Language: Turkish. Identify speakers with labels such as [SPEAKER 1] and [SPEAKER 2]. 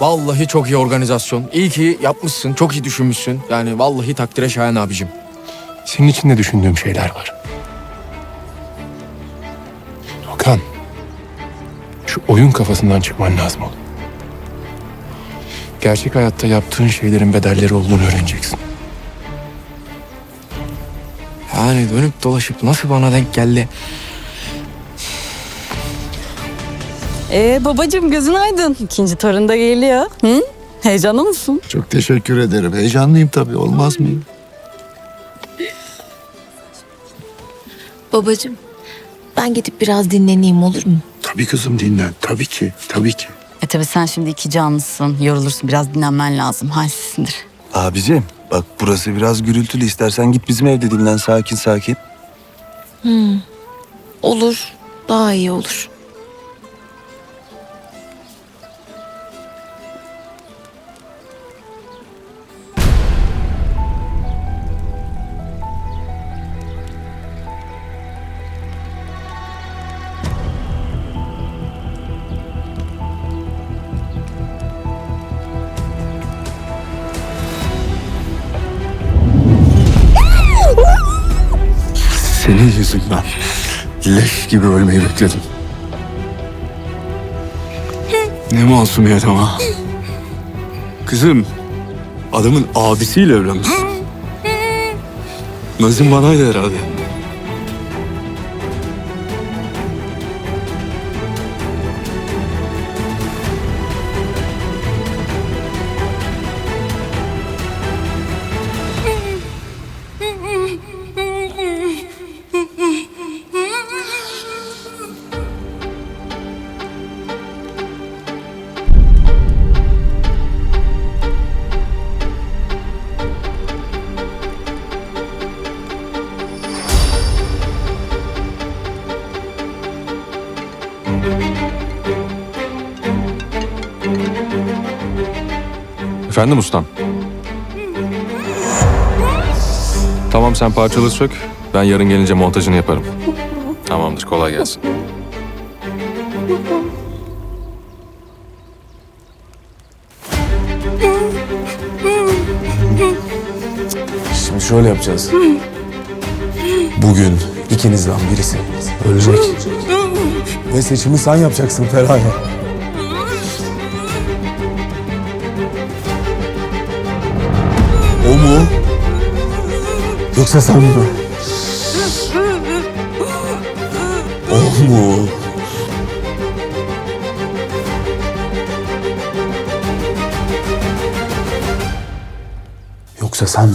[SPEAKER 1] Vallahi çok iyi organizasyon. İyi ki yapmışsın. Çok iyi düşünmüşsün. Yani vallahi takdire şayan abicim.
[SPEAKER 2] Senin için de düşündüğüm şeyler var. Okan. Şu oyun kafasından çıkman lazım oğlum. Gerçek hayatta yaptığın şeylerin bedelleri olduğunu öğreneceksin.
[SPEAKER 1] Yani dönüp dolaşıp nasıl bana denk geldi?
[SPEAKER 3] Ee babacığım gözün aydın. İkinci torun da geliyor. Hı? Heyecanlı mısın?
[SPEAKER 4] Çok teşekkür ederim. Heyecanlıyım tabii. Olmaz mıyım?
[SPEAKER 5] Babacığım ben gidip biraz dinleneyim olur mu?
[SPEAKER 4] Tabii kızım dinlen. Tabii ki. Tabii ki.
[SPEAKER 3] E tabii sen şimdi iki canlısın. Yorulursun. Biraz dinlenmen lazım. Halsizsindir.
[SPEAKER 6] Abicim bak burası biraz gürültülü. İstersen git bizim evde dinlen sakin sakin.
[SPEAKER 5] Olur. Daha iyi olur.
[SPEAKER 4] Senin yüzünden leş gibi ölmeyi bekledim.
[SPEAKER 7] Ne masumiyet ama. Kızım, adamın abisiyle evlenmişsin. Nazım banaydı herhalde.
[SPEAKER 2] Efendim ustam? Tamam sen parçalı sök. Ben yarın gelince montajını yaparım. Tamamdır kolay gelsin.
[SPEAKER 8] Şimdi şöyle yapacağız. Bugün ikinizden birisi ölecek. Ve seçimi sen yapacaksın Feraye. O mu? Yoksa sen mi? O mu? Yoksa sen mi?